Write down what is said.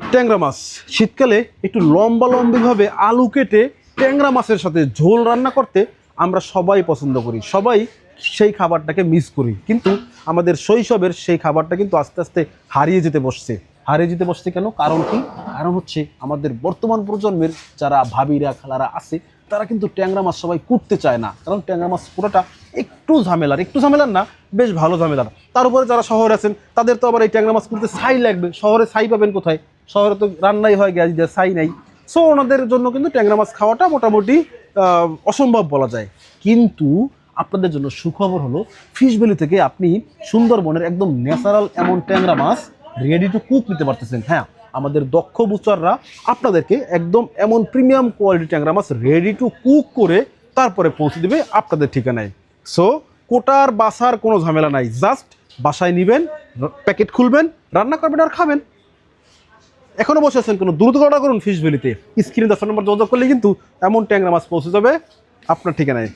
ট্যাংরা মাছ। শীতকালে একটু লম্বা লম্বিভাবে আলু কেটে ট্যাংরা মাছের সাথে ঝোল রান্না করতে আমরা সবাই পছন্দ করি। সবাই সেই খাবারটাকে মিস করি। কিন্তু আমাদের শৈশবের সেই খাবারটা কিন্তু আস্তে আস্তে হারিয়ে যেতে বসছে। হারিয়ে যেতে বসছে কেন? কারণ কি? কারণ হচ্ছে আমাদের বর্তমান প্রজন্মের যারা ভাবিরা, খালারা আছে, তারা কিন্তু ট্যাংরা মাছ সবাই কুটতে চায় না। কারণ ট্যাংরা মাছ পুরোটা একটু ঝামেলার। একটু ঝামেলার না, বেশ ভালো ঝামেলার। তার উপরে যারা শহরে আছেন, তাদের তো আবার এই ট্যাংরা মাছ করতে ছাই লাগবে। শহরে ছাই পাবেন কোথায়? শহরে তো রান্নাই হয়, গ্যাস দিয়ে ছাই নাই। সো ওনাদের জন্য কিন্তু ট্যাংরা মাছ খাওয়াটা মোটামুটি অসম্ভব বলা যায়। কিন্তু আপনাদের জন্য সুখবর হলো ফিশ ভ্যালি থেকে আপনি সুন্দরবনের একদম ন্যাচারাল এমন ট্যাংরা মাছ রেডি টু কুক নিতে পারতেছেন। হ্যাঁ আমাদের দক্ষ বুচাররা আপনাদেরকে একদম এমন প্রিমিয়াম কোয়ালিটি ট্যাংরা মাছ রেডি টু কুক করে তারপরে পৌঁছে দেবে আপনাদের ঠিকানায়। সো কোটার বাসার কোনো ঝামেলা নাই। জাস্ট বাসায় নেবেন, প্যাকেট খুলবেন, রান্না করবেন আর খাবেন। এখনও বসে আছেন কোনো দ্রুত করুন ফিশ ভ্যালিতে। স্ক্রিনে দশ নম্বর যোগাযোগ করলে কিন্তু এমন ট্যাংরা মাছ পৌঁছে যাবে আপনার ঠিকানায়।